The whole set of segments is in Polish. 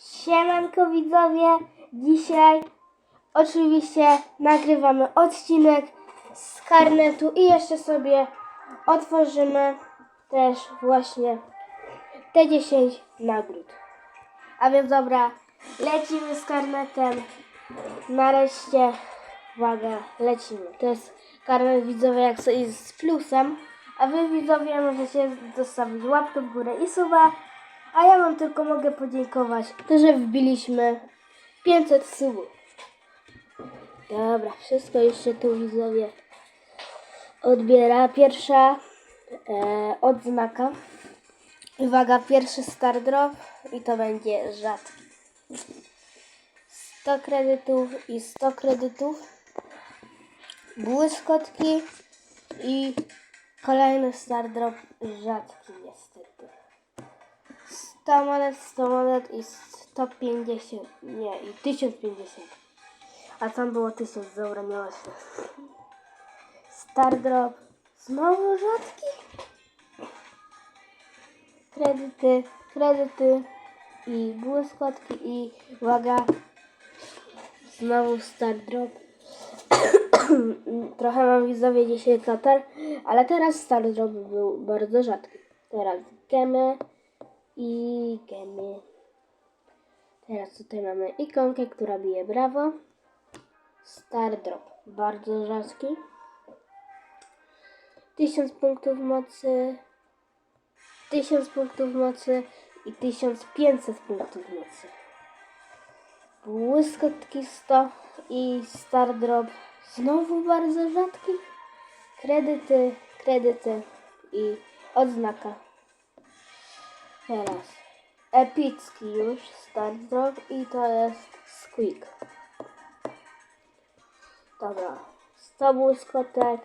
Siemanko widzowie, dzisiaj oczywiście nagrywamy odcinek z karnetu i jeszcze sobie otworzymy też właśnie te 10 nagród. A więc dobra, lecimy z karnetem. Nareszcie, uwaga, lecimy. To jest karnet widzowie jak sobie z plusem, a wy widzowie możecie zostawić łapkę w górę i suba. A ja wam tylko mogę podziękować, to że wbiliśmy 500 subów. Dobra, wszystko jeszcze tu widzowie odbiera. Pierwsza e, odznaka. Uwaga, pierwszy star drop i to będzie rzadki. 100 kredytów i 100 kredytów. Błyskotki i kolejny star drop rzadki niestety. 100 monet, 100 monet i 150, nie, i 1050. A tam było 1000, dobra, miało się. Star drop, znowu rzadki. Kredyty, kredyty i błyskotki i uwaga, znowu star drop. Trochę mam widzowie dzisiaj katar, ale teraz star drop był bardzo rzadki. Teraz gemy i gemy. Teraz tutaj mamy ikonkę, która bije brawo. Star drop, bardzo rzadki. 1000 punktów mocy, 1000 punktów mocy i 1500 punktów mocy. Błyskotki 100 i Star Drop znowu bardzo rzadki. Kredyty, kredyty i odznaka. Teraz epicki już Star Drop i to jest Squeak. Dobra, 100 błyskotek,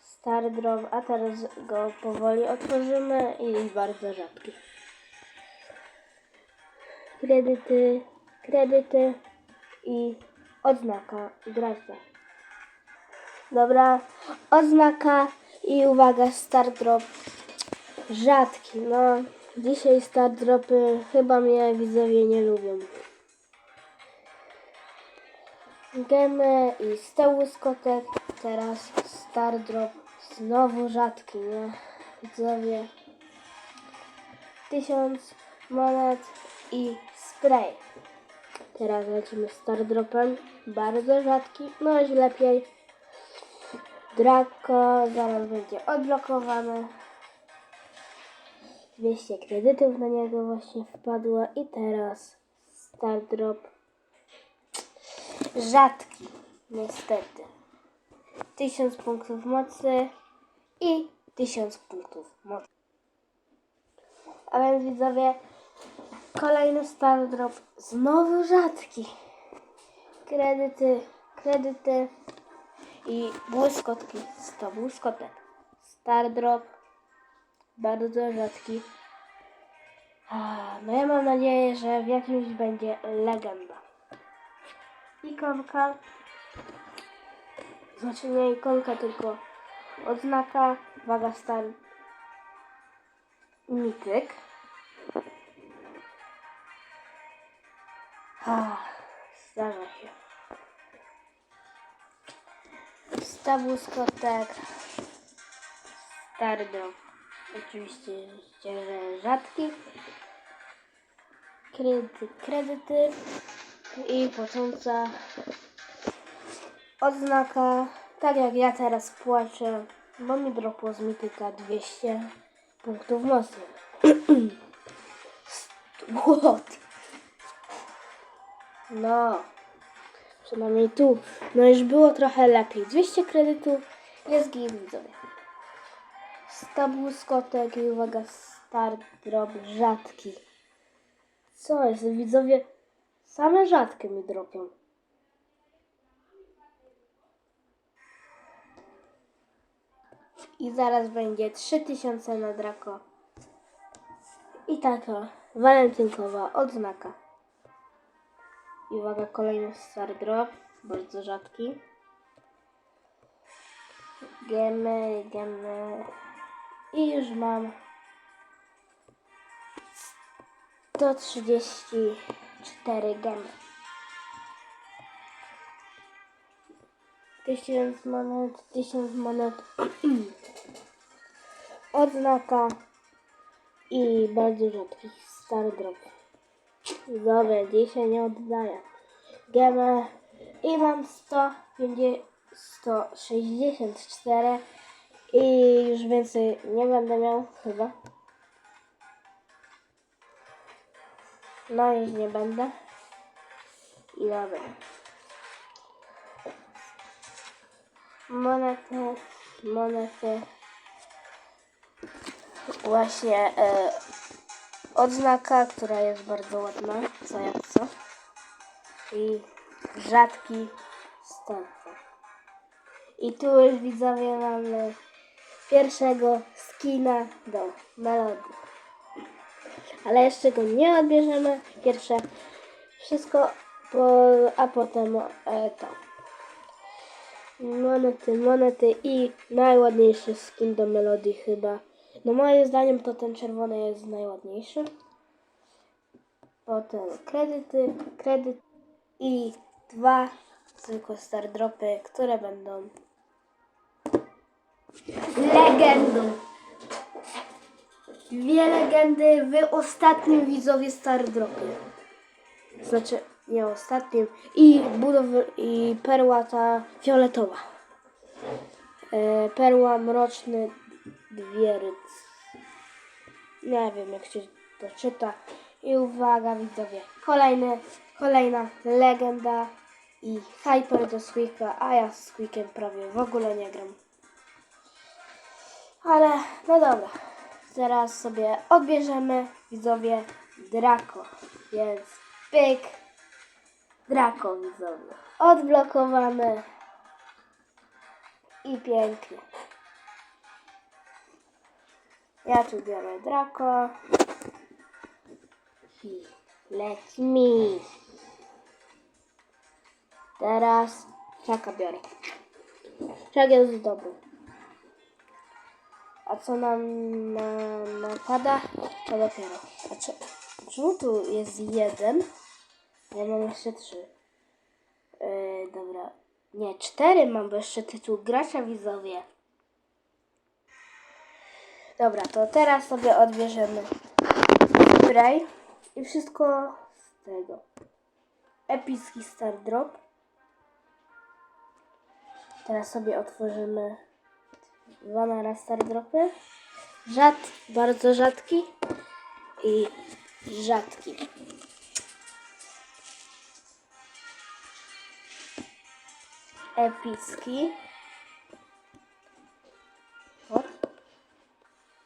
Star Drop, a teraz go powoli otworzymy i bardzo rzadki. Kredyty, kredyty i odznaka gracia. Dobra, odznaka i uwaga, Star Drop rzadki. No, dzisiaj Star Dropy chyba mnie widzowie nie lubią. Gemy i 100 łyskotek, teraz Star Drop, znowu rzadki, nie? Widzowie. 1000 monet i spray. Teraz lecimy Star Dropem, bardzo rzadki, no już lepiej. Draco zaraz będzie odblokowany. 200 kredytów na niego właśnie wpadło i teraz Star Drop rzadki, niestety. 1000 punktów mocy i 1000 punktów mocy. A więc widzowie, kolejny Star Drop, znowu rzadki. Kredyty, kredyty i błyskotki, 100 błyskotek. Star Drop, bardzo rzadki. No ja mam nadzieję, że w jakimś będzie legenda. Ikonka, znaczy nie ikonka, tylko odznaka, waga star mityk. Ah, zdarza się. Sta błyskotek. Stardo. Oczywiście, że. Kredyty, kredyty. I płacząca odznaka. Tak jak ja teraz płaczę, bo mi dropło z mityka 200 punktów mocy. What? No, przynajmniej tu. No już było trochę lepiej. 200 kredytów jest git widzowie. 100 błyskotek i uwaga, start drop rzadki. Co jest, widzowie? Same rzadkie mi dropią. I zaraz będzie 3000 na Draco. I taka walentynkowa odznaka. I uwaga, kolejny star drop, bardzo rzadki. Gemy, gemy. I już mam 130 cztery gemy. Tysiąc monet, tysiąc monet. Odznaka i bardzo rzadki stary drop. Dobra, dzisiaj nie oddaję. Gemę i mam 150, 164 i już więcej nie będę miał chyba. No już nie będę. I dobra. Monety, monety. Właśnie e, odznaka, która jest bardzo ładna, co jak co. I rzadki stępy. I tu już widzowie mamy pierwszego skina do melodii. Ale jeszcze go nie odbierzemy. Pierwsze wszystko, a potem e, to. Monety, monety i najładniejszy skin do melodii chyba. No moim zdaniem to ten czerwony jest najładniejszy. Potem kredyty, kredyt i dwa zwykłe star dropy, które będą legendą. Dwie legendy w ostatnim widzowie star dropie. Znaczy nie ostatnim i budowy i perła ta fioletowa. E, perła mroczny dwieryc. Nie wiem jak się to czyta. I uwaga widzowie, kolejny, kolejna legenda i hyper do Squeaka, a ja z Squeakiem prawie w ogóle nie gram. Ale no dobra, teraz sobie odbierzemy widzowie Draco, więc pyk, Draco widzowie, odblokowany i pięknie. Ja tu biorę Draco i let me. Teraz czaka biorę. Czak jest dobry. A co nam na, napada? To dopiero. A czy, czemu tu jest jeden? Ja mam jeszcze trzy. Yy, dobra. Nie, cztery mam, bo jeszcze tytuł gracza widzowie. Dobra, to teraz sobie odbierzemy spray i wszystko z tego. Epicki Star Drop. Teraz sobie otworzymy dwa na raz Star Dropy. Rzad, bardzo rzadki i rzadki. Epicki. What?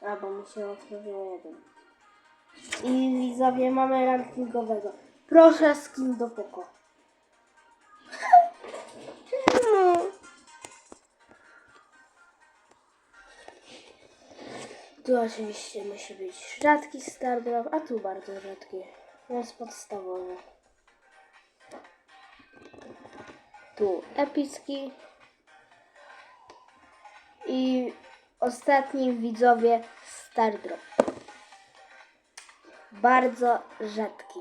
A, bo mi się otworzyło jeden. I widzowie mamy rankingowego. Proszę skin do poko. Tu oczywiście musi być rzadki Stardrop, a tu bardzo rzadki. To jest podstawowy. Tu epicki. I ostatni widzowie Stardrop. Bardzo rzadki.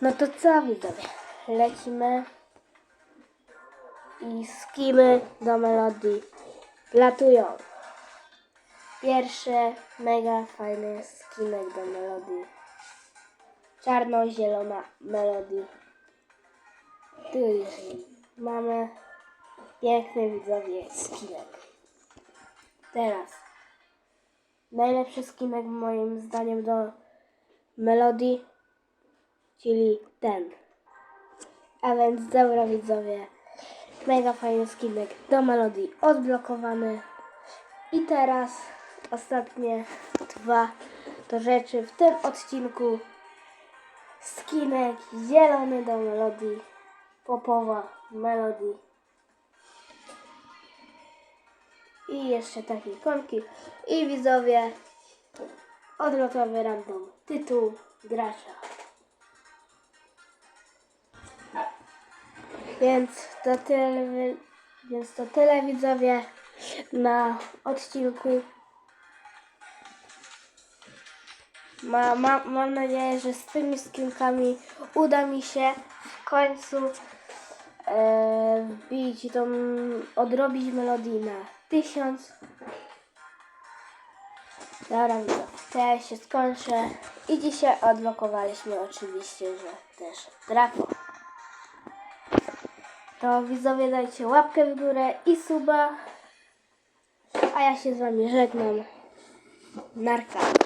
No to co widzowie? Lecimy i skimy do melodii latują. Pierwszy mega fajny skinek do melodii. Czarno-zielona melodii. Tu już mamy piękny widzowie skinek. Teraz najlepszy skinek moim zdaniem do melodii, czyli ten. A więc dobra widzowie, mega fajny skinek do melodii odblokowany. I teraz ostatnie dwa to rzeczy w tym odcinku. Skinek zielony do melodii, popowa melodii. I jeszcze takie ikonki. I widzowie, odlotowy random, tytuł gracza. Więc to tyle, wi- więc to tyle widzowie na odcinku. Ma, ma, mam nadzieję, że z tymi skinkami uda mi się w końcu e, wbić odrobić melodii na tysiąc. Dobra, widzowie, to ja się skończę. I dzisiaj odblokowaliśmy oczywiście, że też Draco. To widzowie dajcie łapkę w górę i suba. A ja się z wami żegnam. Narka.